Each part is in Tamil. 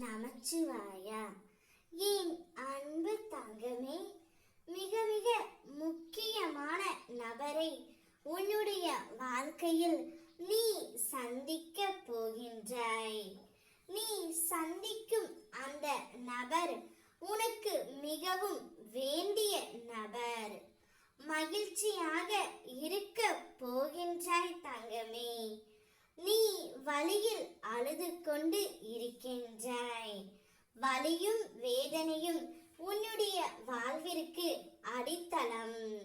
நமச்சிவாயா? என் அன்பு தங்கமே மிக மிக முக்கியமான நபரை உன்னுடைய வாழ்க்கையில் நீ சந்திக்க போகின்றாய். நீ சந்திக்கும் அந்த நபர் உனக்கு மிகவும் வேண்டிய நபர். மகிழ்ச்சியாக இருக்க போகின்றாய் தங்கமே. நீ வழியில் அழுது கொண்டு இருக்கின்றாய். வலியும் வேதனையும் உன்னுடைய வாழ்விற்கு அடித்தளம்.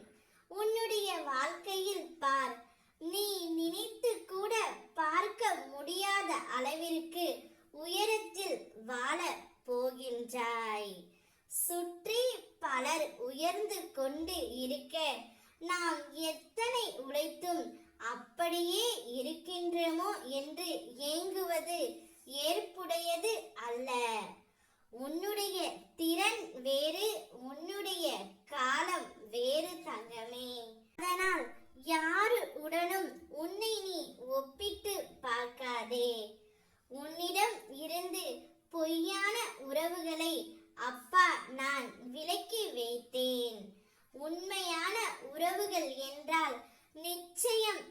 உன்னுடைய வாழ்க்கையில் பார். நீ நினைத்து கூட பார்க்க முடியாத அளவிற்கு உயரத்தில் வாழ போகின்றாய். சுற்றி பலர் உயர்ந்து கொண்டு இருக்க நாம் எத்தனை உழைத்தும் அப்படியே இருக்கின்றோமோ என்று ஏங்குவது ஏற்புடையது அல்ல. உன்னுடைய திறன் வேறு உன்னுடைய காலம் வேறு தங்கமே. அதனால் யாரு உடனும் உன்னை நீ ஒப்பிட்டு பார்க்காதே. உன்னிடம் இருந்து பொய்யான உறவுகளை அப்பா நான் விலக்கி வைத்தேன். உண்மையான உறவுகள் என்றால் நிச்சயம்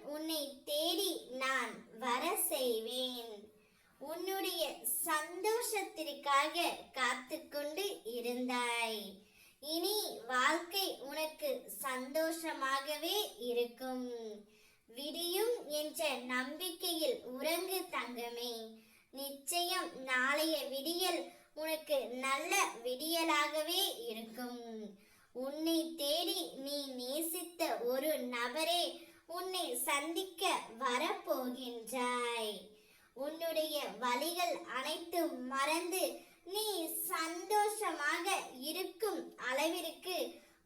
உன்னை தேடி நான் வர செய்வேன். உன்னுடைய சந்தோஷத்திற்காக காத்துக்கொண்டு இருந்தாய். இனி வாழ்க்கை உனக்கு சந்தோஷமாகவே இருக்கும். விடியும் என்ற நம்பிக்கையில் உறங்கு தங்கமே. நிச்சயம் நாளைய விடியல் உனக்கு நல்ல விடியலாகவே இருக்கும். உன்னை தேடி நீ நேசித்த ஒரு நபரே சந்திக்க வரப்போகின்றாய். உன்னுடைய வழிகள் அனைத்தும் மறந்து நீ சந்தோஷமாக இருக்கும் அளவிற்கு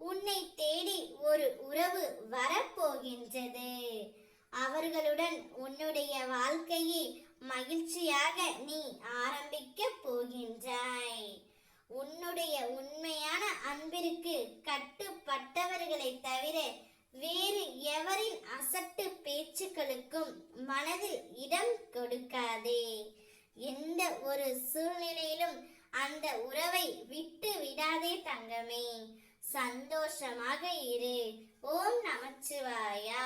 உன்னை தேடி ஒரு உறவு வரப்போகின்றது. அவர்களுடன் உன்னுடைய வாழ்க்கையை மகிழ்ச்சியாக நீ ஆரம்பிக்க போகின்றாய். உன்னுடைய உண்மையான அன்பிற்கு கட்டுப்பட்டவர்களை தவிர வேறு எவரின் அச மனதில் இடம் கொடுக்காதே. எந்த ஒரு சூழ்நிலையிலும் அந்த உறவை விட்டு விடாதே தங்கமே. சந்தோஷமாக இரு. ஓம் நமச்சிவாயா.